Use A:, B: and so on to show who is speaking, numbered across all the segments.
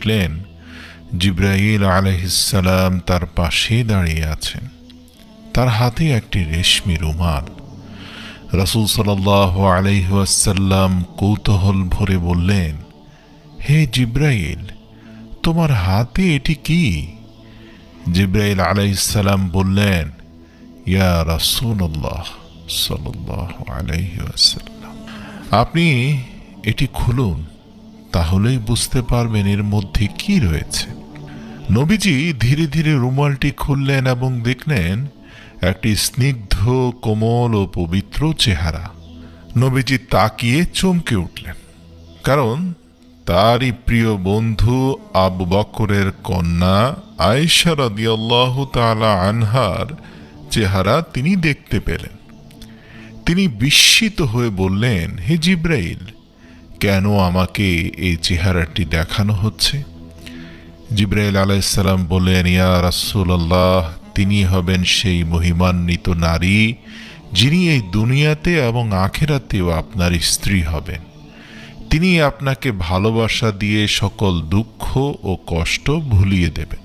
A: দেখলেন জিব্রাহিল আলহিসাল্লাম তার পাশে দাঁড়িয়ে আছেন। তার হাতে একটি রেশমি রুমাল। রসুল সাল আলহাসাল্লাম কৌতূহল ভরে বললেন, হে জিব্রাইল, তোমার হাতে এটি কি? জিব্রাইল আলাইসাল্লাম বললেন, ইয়া রাসূলুল্লাহ সাল্লাল্লাহু আলাইহি আপনি এটি খুলুন। তাহলেই বুঝতে পারবেন এর মধ্যে কি রয়েছে। নবীজি ধীরে ধীরে রুমালটি খুললেন এবং দেখলেন একটি স্নিগ্ধ, কোমল ও পবিত্র চেহারা। নবীজি তাকিয়ে চমকে উঠলেন, কারণ তারই প্রিয় বন্ধু আবু বকরের কন্যা আয়েশা রাদিয়াল্লাহু আনহার চেহারা তিনি দেখতে পেলেন। তিনি বিস্মিত হয়ে বললেন, হে জিব্রাইল কেন আমাকে এই চেহারাটি দেখানো হচ্ছে? জিব্রাইল আলাইসাল্লাম বললেন, ইয়া রাসূলুল্লাহ, তিনি হবেন সেই মহিমান্বিত নারী যিনি এই দুনিয়াতে এবং আখেরাতেও আপনার স্ত্রী হবেন। তিনি আপনাকে ভালোবাসা দিয়ে সকল দুঃখ ও কষ্ট ভুলিয়ে দেবেন।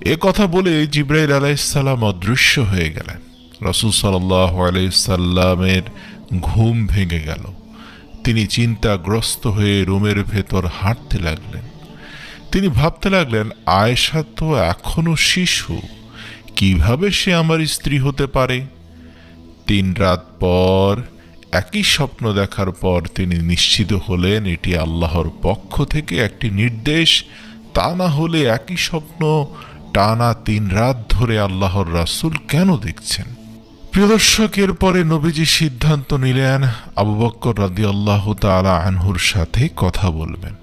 A: এ কথা বলে জিব্রাইল আলাইসাল্লাম অদৃশ্য হয়ে গেলেন। রসুল সাল্লাহ আলাইসাল্লামের ঘুম ভেঙে গেল। তিনি চিন্তাগ্রস্ত হয়ে রুমের ভেতর হাঁটতে লাগলেন। তিনি ভাবতে লাগলেন, আয়েশা তো এখনও শিশু, কীভাবে সে আমার স্ত্রী হতে পারে? তিন রাত পর, একই স্বপ্ন দেখার পর তিনি নিশ্চিত হলেন, এটি আল্লাহর পক্ষ থেকে একটি নির্দেশ। তা না হলে একই স্বপ্ন টানা তিন রাত ধরে আল্লাহর রাসূল কেন দেখছেন? প্রিয় দর্শক, এরপরে নবীজি সিদ্ধান্ত নিলেন আবু বক্কর রাদি আল্লাহ তালা আনহুর সাথে কথা বলবেন।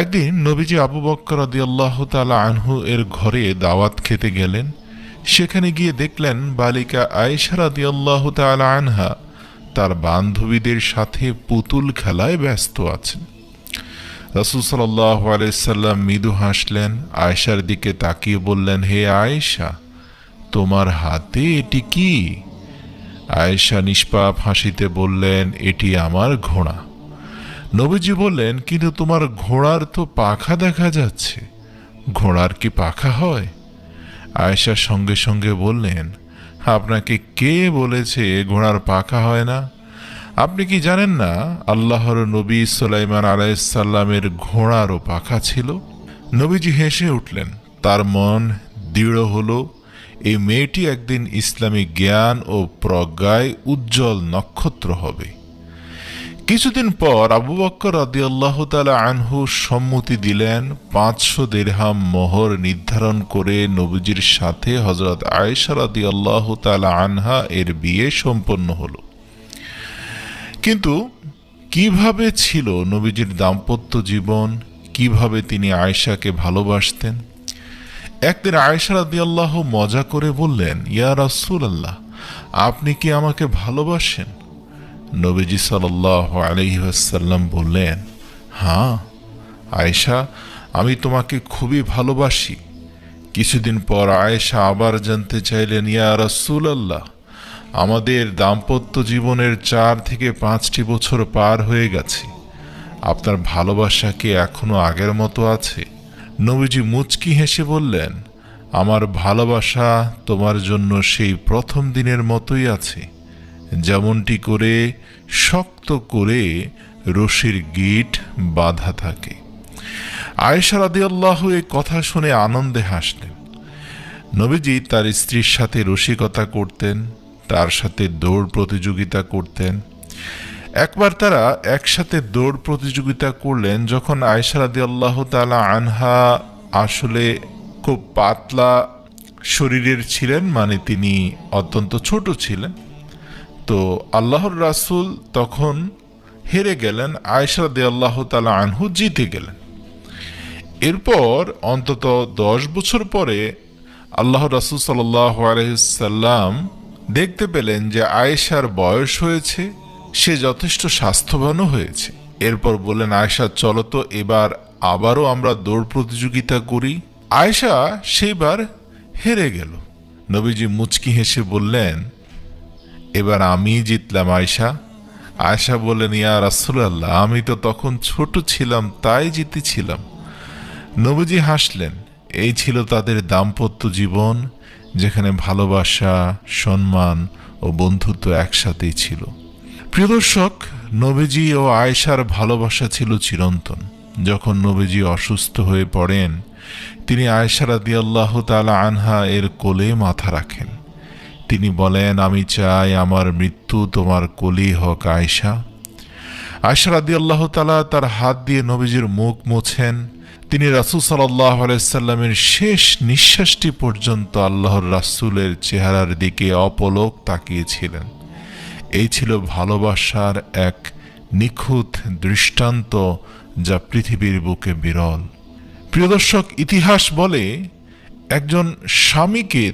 A: একদিন নবীজি আবু বক্কর রাদি আল্লাহ তালা আনহু এর ঘরে দাওয়াত খেতে গেলেন। সেখানে গিয়ে দেখলেন বালিকা আয়েশা রাদি আল্লাহ তালা আনহা তার বান্ধবীদের সাথে পুতুল খেলায় ব্যস্ত আছেন। রসুল সাল্লাহ আলাইসাল্লাম মৃদু হাসলেন। আয়েশার দিকে তাকিয়ে বললেন, হে আয়েশা তোমার হাতে এটি কি? আয়েশা নিষ্পাপ হাসিতে বললেন, এটি আমার ঘোড়া। নবীজি বললেন, কিন্তু তোমার ঘোড়ার তো পাখা দেখা যাচ্ছে। ঘোড়ার কি পাখা হয়? আয়েশা সঙ্গে সঙ্গে বললেন, আপনাকে কে বলেছে ঘোড়ার পাখা হয় না? আপনি কি জানেন না আল্লাহর নবী সোলাইমান আলাইসাল্লামের ঘোড়ারও পাখা ছিল? নবীজি হেসে উঠলেন, তার মন দৃঢ় হলো এই মেয়েটি একদিন ইসলামী জ্ঞান ও প্রজ্ঞায় উজ্জ্বল নক্ষত্র হবে। কিছুদিন পর আবু বক্কর রাদিয়াল্লাহু তাআলা আনহু সম্মতি দিলেন, পাঁচশো দেড়হাম মোহর নির্ধারণ করে নবীজির সাথে হজরত আয়েশা রাদিয়াল্লাহু তাআলা আনহা এর বিয়ে সম্পন্ন হলো। কিন্তু কীভাবে ছিল নবীজির দাম্পত্য জীবন? কীভাবে তিনি আয়েশাকে ভালোবাসতেন? একদিন আয়েশা রাদিয়াল্লাহ মজা করে বললেন, ইয়া রাসুল আল্লাহ আপনি কি আমাকে ভালোবাসেন? নবীজি সাল্লাহ আলহিহাসাল্লাম বললেন হ্যাঁ আয়েশা, আমি তোমাকে খুবই ভালোবাসি। কিছুদিন পর আয়েশা আবার জানতে চাইলেন, ইয়া রসুল আল্লাহ আমাদের দাম্পত্য জীবনের চার থেকে পাঁচটি বছর পার হয়ে গেছে। আপনার ভালোবাসা কি এখনও আগের মতো আছে? নবীজি মুচকি হেসে বললেন, আমার ভালোবাসা তোমার জন্য সেই প্রথম দিনের মতোই আছে। যেমনটি করে, শক্ত করে রশির গিট বাধা থাকে। আয়েশা রাদিয়াল্লাহ এই কথা শুনে আনন্দে হাসলেন। নবীজি তার স্ত্রীর সাথে রসিকতা করতেন, তার সাথে দৌড় প্রতিযোগিতা করতেন। একবার তারা একসাথে দৌড় প্রতিযোগিতা করলেন যখন আয়েশা আল্লাহ তালা আনহা আসলে খুব পাতলা শরীরের ছিলেন মানে তিনি অত্যন্ত ছোট ছিলেন। তো আল্লাহর রাসূল তখন হেরে গেলেন, আয়েশা দে আল্লাহ তালা আনহু জিতে গেলেন। এরপর অন্তত দশ বছর পরে আল্লাহ রাসুল সাল্লাহ আলহিসাল্লাম দেখতে পেলেন যে আয়েশার বয়স হয়েছে। সে যথেষ্ট স্বাস্থ্যবানও হয়েছে। এরপর বললেন, আয়েশা, চলো তো এবার আবারও আমরা দৌড় প্রতিযোগিতা করি। আয়েশা সেইবার হেরে গেল। নবীজি মুচকি হেসে বললেন, এবার আমি জিতলাম আয়সা আয়সা বললেন, ইয়া রাসুলাল্লাহ, আমি তো তখন ছোট ছিলাম, তাই জিতেছিলাম। নবীজি হাসলেন, এই ছিল তাদের দাম্পত্য জীবন, যেখানে ভালোবাসা, সম্মান ও বন্ধুত্ব একসাথেই ছিল। প্রিয় দর্শক, নবীজি ও আয়েশার ভালোবাসা ছিল চিরন্তন। যখন নবীজি অসুস্থ হয়ে পড়েন, তিনি আয়েশা রাদিয়াল্লাহ তাআলা আনহা এর কোলে মাথা রাখেন। তিনি বলেন, আমি চাই আমার মৃত্যু তোমার কোলেই হোক, আয়েশা। আয়েশা রাদিয়াল্লাহ তালা তার হাত দিয়ে নবীজির মুখ মোছেন। তিনি রাসূল সাল্লাল্লাহু আলাইহি সাল্লামের শেষ নিঃশ্বাসটি পর্যন্ত আল্লাহর রাসূলের চেহারার দিকে অপলক তাকিয়েছিলেন। এই ছিল ভালোবাসার এক নিখুঁত দৃষ্টান্ত যা পৃথিবীর বুকে বিরল। প্রিয় দর্শক, ইতিহাস বলে একজন স্বামীকে